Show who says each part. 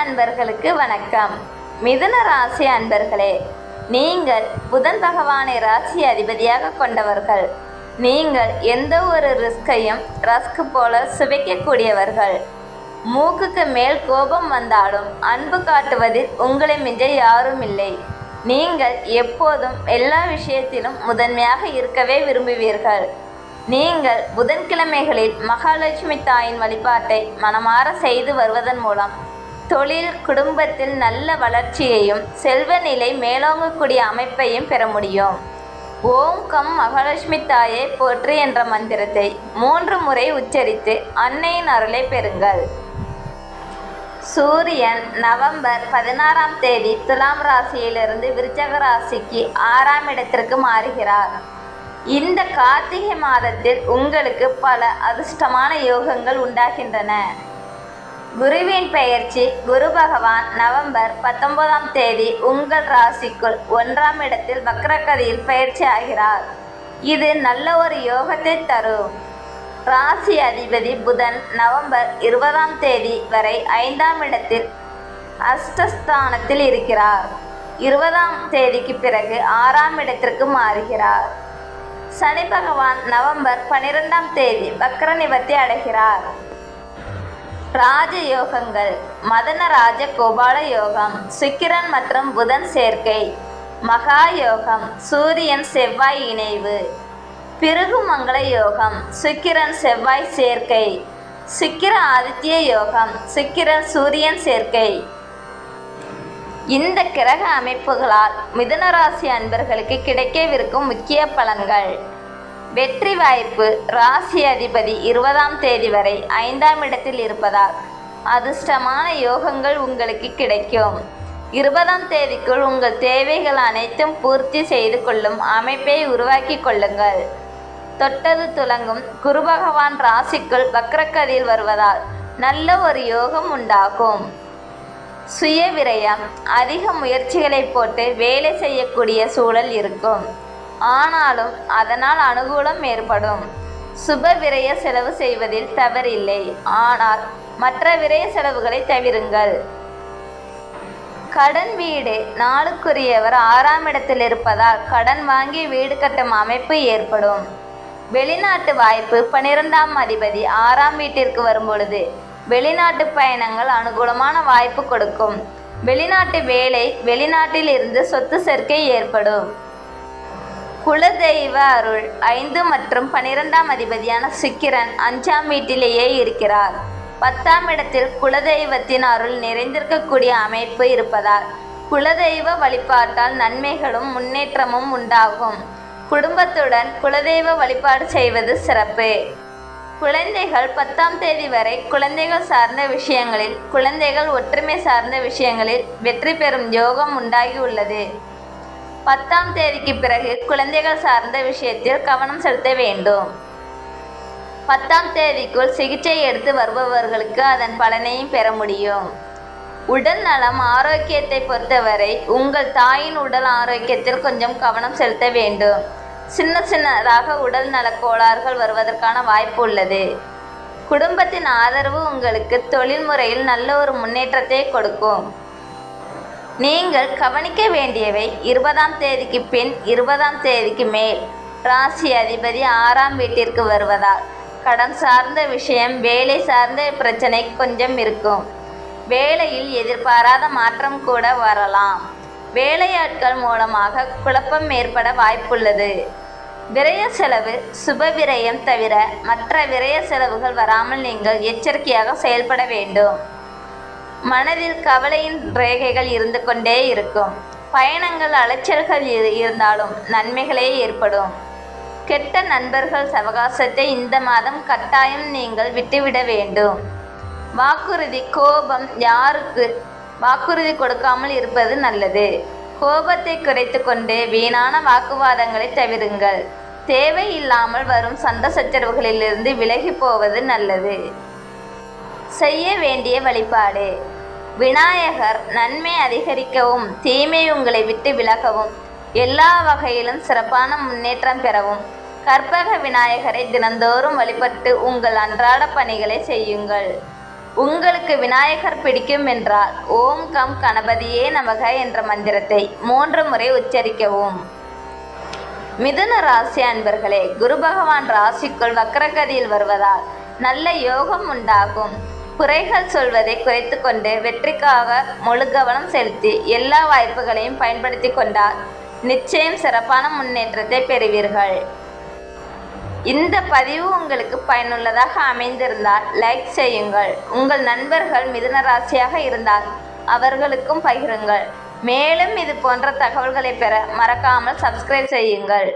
Speaker 1: அன்பர்களுக்கு வணக்கம். மிதுன ராசி அன்பர்களே நீங்கள் புதன் பகவானை ராசி அதிபதியாக கொண்டவர்கள். நீங்கள் எந்த ஒரு ரிஸ்கையும் ரஸ்க் போல சுவைக்கக்கூடியவர்கள். மூக்குக்கு மேல் கோபம் வந்தாலும் அன்பு காட்டுவதில் உங்களை மிஞ்ச யாரும் இல்லை. நீங்கள் எப்போதும் எல்லா விஷயத்திலும் முதன்மையாக இருக்கவே விரும்புவீர்கள். நீங்கள் புதன்கிழமைகளில் மகாலட்சுமி தாயின் வழிபாட்டை மனமாற செய்து வருவதன் மூலம் தொழில் குடும்பத்தில் நல்ல வளர்ச்சியையும் செல்வ நிலை மேலோங்கக்கூடிய அமைப்பையும் பெற முடியும். ஓம் கம் மகாலட்சுமி தாயை போற்று என்ற மந்திரத்தை மூன்று முறை உச்சரித்து அன்னையின் அருளை பெறுங்கள். சூரியன் நவம்பர் பதினாறாம் தேதி துலாம் ராசியிலிருந்து விருச்சக ராசிக்கு ஆறாம் இடத்திற்கு மாறுகிறார். இந்த கார்த்திகை மாதத்தில் உங்களுக்கு பல அதிர்ஷ்டமான யோகங்கள் உண்டாகின்றன. குருவின் பெயர்ச்சி குரு பகவான் நவம்பர் பத்தொன்பதாம் தேதி உங்கள் ராசிக்குள் ஒன்றாம் இடத்தில் வக்ரகதியில் பயிற்சி ஆகிறார். இது நல்ல ஒரு யோகத்தை தரும். ராசி அதிபதி புதன் நவம்பர் இருபதாம் தேதி வரை ஐந்தாம் இடத்தில் அஷ்டஸ்தானத்தில் இருக்கிறார். இருபதாம் தேதிக்கு பிறகு ஆறாம் இடத்திற்கு மாறுகிறார். சனி பகவான் நவம்பர் பனிரெண்டாம் தேதி வக்ர நிவர்த்தி அடைகிறார். ராஜ யோகங்கள் கோபால யோகம் சுக்கிரன் மற்றும் புதன் சேர்க்கை மகா யோகம் சூரியன் செவ்வாய் இணைவு பிருகுமங்கள யோகம் சுக்கிரன் செவ்வாய் சேர்க்கை சுக்கிர ஆதித்ய யோகம் சுக்கிரன் சூரியன் சேர்க்கை. இந்த கிரக அமைப்புகளால் மிதுனராசி அன்பர்களுக்கு கிடைக்கவிருக்கும் முக்கிய பலன்கள். வெற்றி வாய்ப்பு ராசி அதிபதி இருபதாம் தேதி வரை ஐந்தாம் இடத்தில் இருப்பதால் அதிர்ஷ்டமான யோகங்கள் உங்களுக்கு கிடைக்கும். இருபதாம் தேதிக்குள் உங்கள் தேவைகள் அனைத்தும் பூர்த்தி செய்து கொள்ளும் அமைப்பை உருவாக்கி கொள்ளுங்கள். தொட்டது துலங்கும் குரு பகவான் ராசிக்குள் வக்ரக்கதியில் வருவதால் நல்ல ஒரு யோகம் உண்டாகும். சுய விரயம் அதிக முயற்சிகளை போட்டு வேலை செய்யக்கூடிய சூழல் இருக்கும். ஆனாலும் அதனால் அனுகூலம் ஏற்படும். சுப விரய செலவு செய்வதில் தவறில்லை. ஆனால் மற்ற விரய செலவுகளை தவிருங்கள். கடன் வீடு நாளுக்குரியவர் ஆறாம் இடத்தில் இருப்பதால் கடன் வாங்கி வீடு கட்டும் அமைப்பு ஏற்படும். வெளிநாட்டு வாய்ப்பு பனிரெண்டாம் அதிபதி ஆறாம் வீட்டிற்கு வரும்பொழுது வெளிநாட்டு பயணங்கள் அனுகூலமான வாய்ப்பு கொடுக்கும். வெளிநாட்டு வேலை வெளிநாட்டில் இருந்து சொத்து சேர்க்கை ஏற்படும். குலதெய்வ அருள் ஐந்து மற்றும் பனிரெண்டாம் அதிபதியான சுக்கிரன் அஞ்சாம் வீட்டிலேயே இருக்கிறார். பத்தாம் இடத்தில் குலதெய்வத்தின் அருள் நிறைந்திருக்கக்கூடிய அமைப்பு இருப்பதால் குலதெய்வ வழிபாட்டால் நன்மைகளும் முன்னேற்றமும் உண்டாகும். குடும்பத்துடன் குலதெய்வ வழிபாடு செய்வது சிறப்பு. குழந்தைகள் பத்தாம் தேதி வரை குழந்தைகள் சார்ந்த விஷயங்களில் குழந்தைகள் ஒற்றுமை சார்ந்த விஷயங்களில் வெற்றி பெறும் யோகம் உண்டாகியுள்ளது. பத்தாம் தேதிக்கு பிறகு குழந்தைகள் சார்ந்த விஷயத்தில் கவனம் செலுத்த வேண்டும். பத்தாம் தேதிக்குள் சிகிச்சை எடுத்து வருபவர்களுக்கு அதன் பலனையும் பெற முடியும். உடல் நலம் ஆரோக்கியத்தை பொறுத்தவரை உங்கள் தாயின் உடல் ஆரோக்கியத்தில் கொஞ்சம் கவனம் செலுத்த வேண்டும். சின்ன சின்னதாக உடல் நலக் கோளாறுகள் வருவதற்கான வாய்ப்பு உள்ளது. குடும்பத்தின் ஆதரவு உங்களுக்கு தொழில் முறையில் நல்ல ஒரு முன்னேற்றத்தை கொடுக்கும். நீங்கள் கவனிக்க வேண்டியவை இருபதாம் தேதிக்கு பின் இருபதாம் தேதிக்கு மேல். ராசி அதிபதி ஆறாம் வீட்டிற்கு வருவதால் கடன் சார்ந்த விஷயம் வேலை சார்ந்த பிரச்சனை கொஞ்சம் இருக்கும். வேலையில் எதிர்பாராத மாற்றம் கூட வரலாம். வேலையாட்கள் மூலமாக குழப்பம் ஏற்பட வாய்ப்புள்ளது. விரய செலவு சுப விரயம் தவிர மற்ற விரய செலவுகள் வராமல் நீங்கள் எச்சரிக்கையாக செயல்பட வேண்டும். மனதில் கவலையின் ரேகைகள் இருந்து கொண்டே இருக்கும். பயணங்கள் அலைச்சல்கள் இரு- இருந்தாலும் நன்மைகளே ஏற்படும். கெட்ட நண்பர்கள் சவகாசத்தை இந்த மாதம் கட்டாயம் நீங்கள் விட்டுவிட வேண்டும். வாக்குறுதி கோபம் யாருக்கு? வாக்குறுதி கொடுக்காமல் இருப்பது நல்லது. கோபத்தை குறைத்து கொண்டு வீணான வாக்குவாதங்களை தவிருங்கள். தேவையில்லாமல் வரும் சண்டை சச்சரவுகளிலிருந்து விலகி போவது நல்லது. செய்ய வேண்டிய வழிபாடு. விநாயகர் நன்மை அதிகரிக்கவும் தீமை உங்களை விட்டு விலகவும் எல்லா வகையிலும் சிறப்பான முன்னேற்றம் பெறவும் கற்பக விநாயகரை தினந்தோறும் வழிபட்டு உங்கள் அன்றாட பணிகளை செய்யுங்கள். உங்களுக்கு விநாயகர் பிடிக்கும் என்றால் ஓம் கம் கணபதியே நமக என்ற மந்திரத்தை மூன்று முறை உச்சரிக்கவும். மிதுன ராசி அன்பர்களே குரு பகவான் ராசிக்குள் வக்கரகதியில் வருவதால் நல்ல யோகம் உண்டாகும். குறைகள் சொல்வதை குறைத்துக்கொண்டு வெற்றிக்காக முழு கவனம் செலுத்தி எல்லா வாய்ப்புகளையும் பயன்படுத்தி கொண்டால் நிச்சயம் சிறப்பான முன்னேற்றத்தை பெறுவீர்கள். இந்த பதிவு உங்களுக்கு பயனுள்ளதாக அமைந்திருந்தால் லைக் செய்யுங்கள். உங்கள் நண்பர்கள் மிதுன ராசியாக இருந்தால் அவர்களுக்கும் பகிருங்கள். மேலும் இது போன்ற தகவல்களை பெற மறக்காமல் சப்ஸ்கிரைப் செய்யுங்கள்.